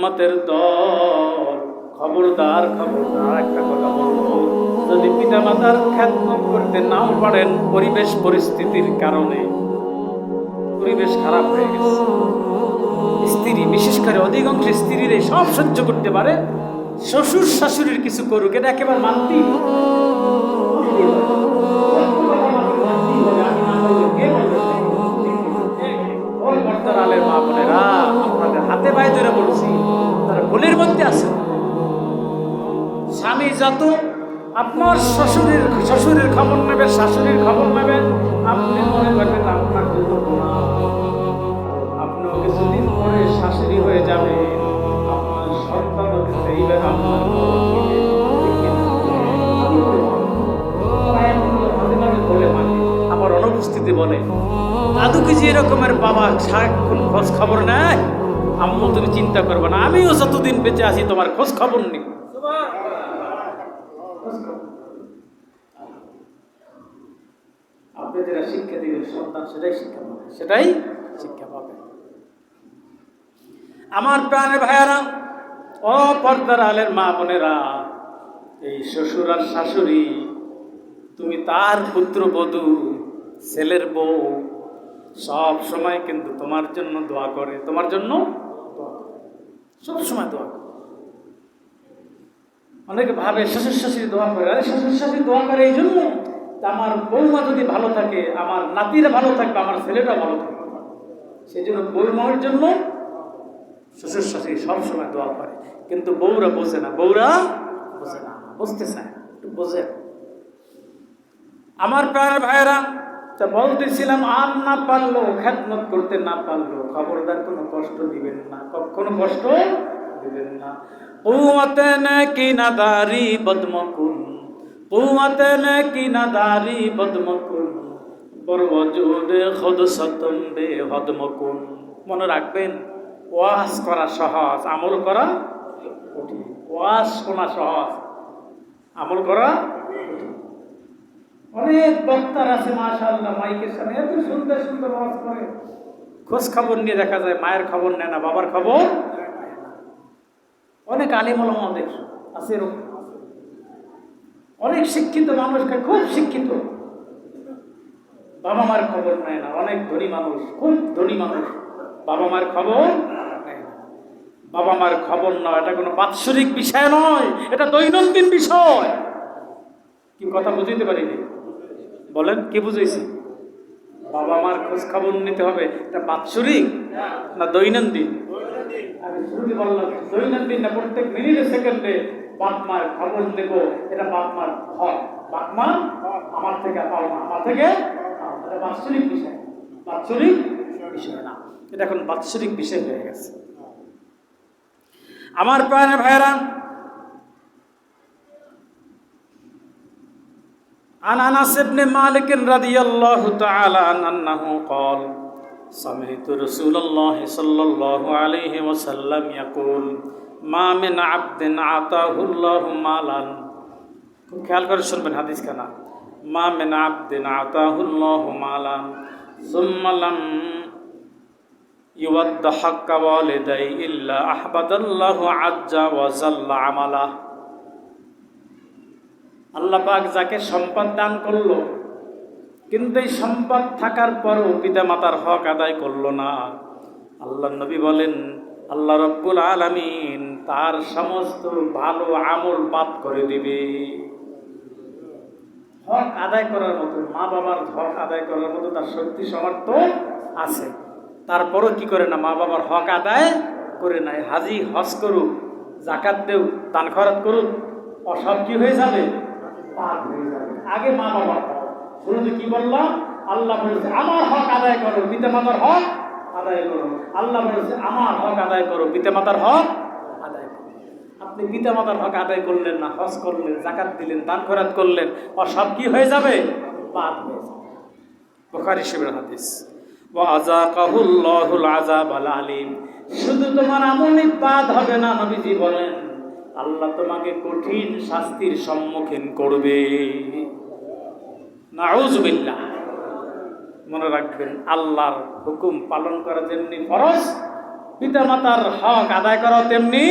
উম্মতের দল। খবরদার খবরদার একটা কথা বলব। যদি পিতামাতার খ্যাতমত করতে নাও পারেন পরিবেশ পরিস্থিতির কারণে। পরিবেশ খারাপ হয়ে গেছে। স্ত্রী বিশেষ করে অধিকাংশ স্ত্রীর সব সহ্য করতে পারে। শ্বশুর শাশুড়ির কিছু করুক এটা একেবারে মানতেই হবে। আলের মা বোনেরা, আপনাদের হাতে পায়ে ধরে বলছি ভুলের মধ্যে আছে। স্বামী যত আপনার শ্বশুরের শ্বশুরের খবর নেবে, শাশুড়ির খবর নেবেন আপনি মনে করবেন আপনার গোনা। আপনিও কিছুদিন পরে শাশুড়ি হয়ে যাবে। আপনার আমার অনুপস্থিতি বলে দাদু কি যে এরকমের বাবা সারাক্ষণ খোঁজ খবর নেয়? আম্মু তুমি চিন্তা করবে না, আমিও যতদিন বেঁচে আছি তোমার খোঁজ খবর নেই আপনি যেটা শিক্ষা দিবেন সেটাই শিক্ষা পাবে, সেটাই শিক্ষা পাবে আমার প্রাণের ভাইয়ারা ও পর্দার আলের মা বোনেরা, এই শ্বশুর আর শাশুড়ি, তুমি তার পুত্র পুত্রবধূ ছেলের বউ, সব সময় কিন্তু তোমার জন্য দোয়া করে, তোমার জন্য। সব সময় দোয়া অনেকে ভাবে, শ্বশুর শাশুড়ি দোয়া করে। আরে, শ্বশুর শাশুড়ি দোয়া করে এই জন্য আমার বৌমা যদি ভালো থাকে, আমার নাতিরা ভালো থাকবে, আমার ছেলেটা ভালো থাকবে। সেই জন্য বৌমার জন্য শ্বশুর শাশুড়ি সবসময় দোয়া করে। কিন্তু বউরা বোঝে না, বউরা বোঝে না। বুঝতে চায় একটু বোঝে। আমার প্রায় ভাইয়েরা তা বলতেছিলাম, আর না পারল খ্যাতমত করতে না পারল। খবরদার কোনো কষ্ট দিবেন না, কখনো কষ্ট দিবেন না। কুয়াতে নে কি না দারি বদমকুন কুয়াতে নে কি না দারি বদমকুন, বড় অজুদে খদ সতম বে হদমকুন। মনে রাখবেন, ওয়াজ করা সহজ, আমল করা কঠিন। ওয়াজ শোনা সহজ, আমল করা। অনেক বক্তার আছে, মাশাআল্লাহ, মাইকের সামনে। এত সুন্দর সুন্দর ওয়াজ করে। খোঁজ খবর নিয়ে দেখা যায়, মায়ের খবর নেয় না, বাবার খবর। অনেক আলিমল আমাদের আছে এরকম। অনেক শিক্ষিত মানুষকে খুব শিক্ষিত। বাবা মার খবর নেয় না, অনেক ধনী মানুষ, খুব ধনী মানুষ। বাবা মার খবর বাবা মার খবর নয় এটা কোনো বাৎসরিক বিষয় নয়, এটা দৈনন্দিন বিষয়। কি কথা বুঝতে পারিনি? বলেন, কি বুঝেছি বাবা মার খোঁজ খবর নিতে হবে। এটা বাৎসরিক না দৈনন্দিন? আমি বললাম, দৈনন্দিন না প্রত্যেক মিনিটে, সেকেন্ডে বাপ মার খবর নেব। এটা বাপ মার হক বাপ মা আমার থেকে পাও না আমার থেকে এটা বাৎসরিক বিষয়। বাৎসরিক বিষয় না। এটা এখন বাৎসরিক বিষয় হয়ে গেছে। আমার প্রাণের ভাইয়েরা عن انس بن مالك رضي الله تعالى عنه انه قال سمعت رسول الله صلى الله عليه وسلم يقول ما من عبد عطاه الله مالا খুব খেয়াল করে শুনবেন হাদিস খানা মা মিন আবদিন আতাহুল্লাহু মালান সুম্মা লাম ইউদ্দ হাক্কা ওয়ালিদাই ইল্লা আহবাদাল্লাহু আজ্জা ওয়া জাল্লা আমালা আল্লাহ পাক যাকে সম্পদ দান করল, কিন্তু এই সম্পদ থাকার পরও পিতা মাতার হক আদায় করল না। আল্লাহ নবী বলেন, আল্লাহ রব্বুল আলামিন তার সমস্ত ভালো আমল বাদ করে দিবে। হক আদায় করার মতো মা বাবার হক আদায় করার মতো তার শক্তি সমর্থ আছে। তারপরও কি করে না মা বাবার হক আদায় করে নাই হাজি হজ করুক, জাকাত দেউ দান খরচ করুক অসব কি হয়ে যাবে? হয়ে যাবে। আগে মা বাবা। শুরুতে কি বললাম? আল্লাহ বলেছে, আমার হক আদায় করো, পিতা মাতার হক আদায় করো। আল্লাহ বলেছে, আমার হক আদায় করো, পিতা মাতার হক আদায় করো। আপনি পিতা মাতার হক আদায় করলেন না, হজ করলেন, জাকাত দিলেন, দান খরাত করলেন, আর সব কি হয়ে যাবে? বাদ হয়ে যাবে। বুখারী শিবের হাদিস। ওয়াজাকাহুল্লাহুল আযাবাল আলিম। শুধু তোমার আমলই বাদ হবে না, নবীজি বলেন। আল্লাহ তোমাকে কঠিন শাস্তির সম্মুখীন করবে। নাউজুবিল্লাহ। মনে রাখবেন, আল্লাহর হুকুম পালন করা যেমনি ফরজ পিতা মাতার হক আদায় করা তেমনি